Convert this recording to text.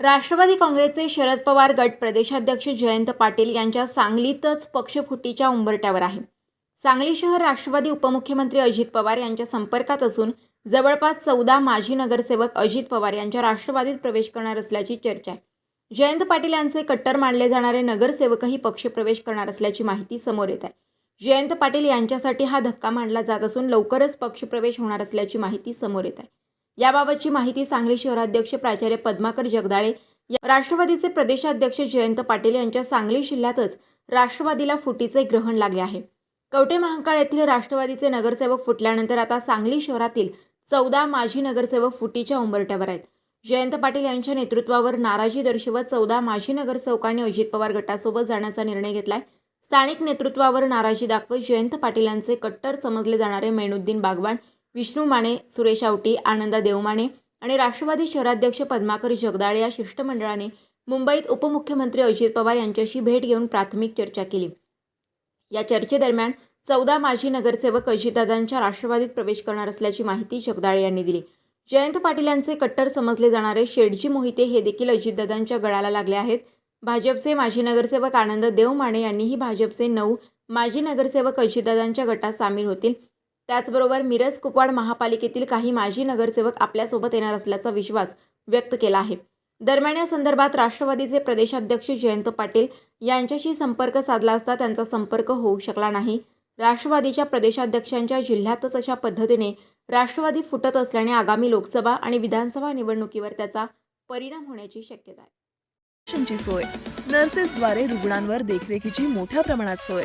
राष्ट्रवादी काँग्रेसचे शरद पवार गट प्रदेशाध्यक्ष जयंत पाटील यांच्या सांगलीतच पक्षफुटीच्या उंबरट्यावर आहे. सांगली शहर राष्ट्रवादी उपमुख्यमंत्री अजित पवार यांच्या संपर्कात असून जवळपास चौदा माजी नगरसेवक अजित पवार यांच्या राष्ट्रवादीत प्रवेश करणार असल्याची चर्चा आहे. जयंत पाटील यांचे कट्टर मानले जाणारे नगरसेवकही पक्षप्रवेश करणार असल्याची माहिती समोर येत आहे. जयंत पाटील यांच्यासाठी हा धक्का मानला जात असून लवकरच पक्षप्रवेश होणार असल्याची माहिती समोर येत आहे. याबाबतची माहिती सांगली शहराध्यक्ष प्राचार्य पद्माकर जगदाळे या- राष्ट्रवादीचे प्रदेशाध्यक्ष जयंत पाटील यांच्या सांगली जिल्ह्यातच राष्ट्रवादीला फुटीचे ग्रहण लागले आहे. कवटे महांकाळ येथील राष्ट्रवादीचे नगरसेवक फुटल्यानंतर आता सांगली शहरातील चौदा माजी नगरसेवक फुटीच्या उंबरट्यावर आहेत. जयंत पाटील यांच्या नेतृत्वावर नाराजी दर्शवत चौदा माजी नगरसेवकांनी अजित पवार गटासोबत जाण्याचा निर्णय घेतलाय. स्थानिक नेतृत्वावर नाराजी दाखवत जयंत पाटील यांचे कट्टर समजले जाणारे मैनुद्दीन बागवान विष्णू माने सुरेश आवटी आनंदा देवमाने आणि राष्ट्रवादी शहराध्यक्ष पद्माकर जगदाळे या शिष्टमंडळाने मुंबईत उपमुख्यमंत्री अजित पवार यांच्याशी भेट घेऊन प्राथमिक चर्चा केली. या चर्चेदरम्यान चौदा माजी नगरसेवक अजितदादांच्या राष्ट्रवादीत प्रवेश करणार असल्याची माहिती जगदाळे यांनी दिली. जयंत पाटील यांचे कट्टर समजले जाणारे शेडजी मोहिते हे देखील अजितदादांच्या गळाला लागले आहेत. भाजपचे माजी नगरसेवक आनंद देवमाने यांनीही भाजपचे नऊ माजी नगरसेवक अजितदादांच्या गटात सामील होतील. त्याचबरोबर मिरज कुपवाड महापालिकेतील काही माजी नगरसेवक आपल्यासोबत येणार असल्याचा विश्वास व्यक्त केला आहे. दरम्यान या संदर्भात राष्ट्रवादीचे प्रदेशाध्यक्ष जयंत पाटील यांच्याशी संपर्क साधला असता त्यांचा संपर्क होऊ शकला नाही. राष्ट्रवादीच्या प्रदेशाध्यक्षांच्या जिल्ह्यातच अशा पद्धतीने राष्ट्रवादी फुटत असल्याने आगामी लोकसभा आणि विधानसभा निवडणुकीवर त्याचा परिणाम होण्याची शक्यता आहे. सोय. नर्सेसद्वारे रुग्णांवर देखरेखीची मोठ्या प्रमाणात सोय.